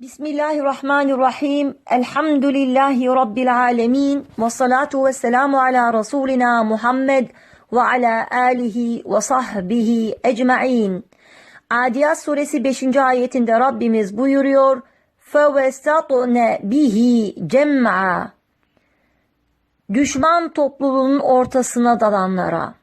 Bismillahirrahmanirrahim. Elhamdülillahi Rabbil alemin. Ve salatu ve selamu ala Resulina Muhammed ve ala alihi ve sahbihi ecma'in. Adiyat suresi 5. ayetinde Rabbimiz buyuruyor. فَوَسَطْنَ bihi cem'a. Düşman topluluğunun ortasına dalanlara.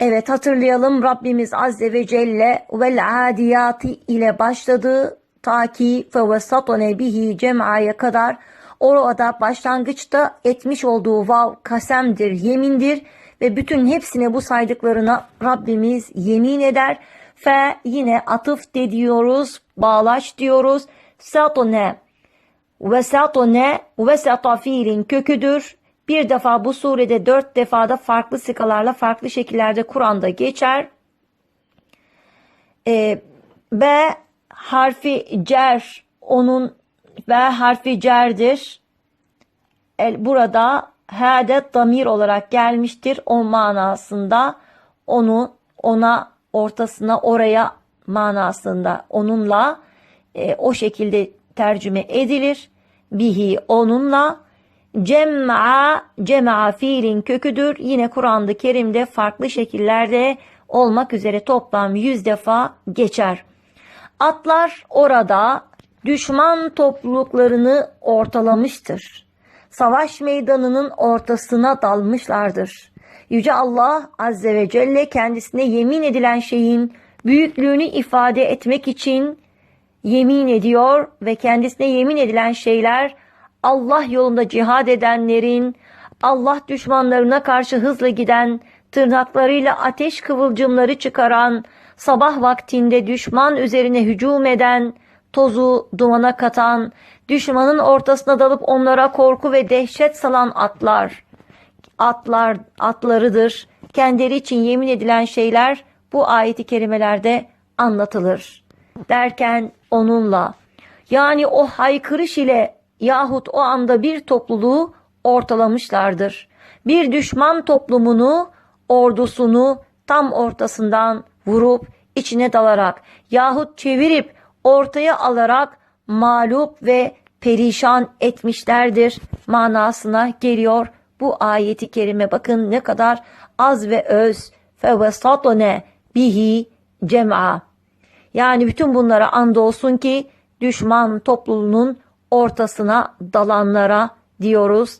Evet hatırlayalım Rabbimiz Azze ve Celle vel adiyati ile başladı ta ki fevesatone bihi cem'aya kadar orada başlangıçta etmiş olduğu vav kasemdir, yemindir ve bütün hepsine bu saydıklarına Rabbimiz yemin eder. Fe yine atıf de diyoruz, bağlaç diyoruz. Satone ve satone ve satafilin köküdür. Bir defa bu surede dört defada farklı sikalarla farklı şekillerde Kur'an'da geçer. Ee, B harfi cer onun B harfi cerdir. El, burada hadet damir olarak gelmiştir. O manasında onu ona ortasına oraya manasında onunla e, o şekilde tercüme edilir. Bihi onunla Cem'a, cem'a fiilin köküdür. Yine Kur'an-ı Kerim'de farklı şekillerde olmak üzere toplam yüz defa geçer. Atlar orada düşman topluluklarını ortalamıştır. Savaş meydanının ortasına dalmışlardır. Yüce Allah Azze ve Celle kendisine yemin edilen şeyin büyüklüğünü ifade etmek için yemin ediyor ve kendisine yemin edilen şeyler Allah yolunda cihad edenlerin, Allah düşmanlarına karşı hızla giden, tırnaklarıyla ateş kıvılcımları çıkaran, sabah vaktinde düşman üzerine hücum eden, tozu dumana katan, düşmanın ortasına dalıp onlara korku ve dehşet salan atlar, atlar atlarıdır. Kendileri için yemin edilen şeyler bu ayeti kerimelerde anlatılır. Derken onunla yani o haykırış ile yahut o anda bir topluluğu ortalamışlardır. Bir düşman toplumunu, ordusunu tam ortasından vurup içine dalarak yahut çevirip ortaya alarak mağlup ve perişan etmişlerdir manasına geliyor bu ayeti kerime. Bakın ne kadar az ve öz fevesatone bihi cem'a. Yani bütün bunlara andolsun ki düşman topluluğunun ortasına dalanlara diyoruz.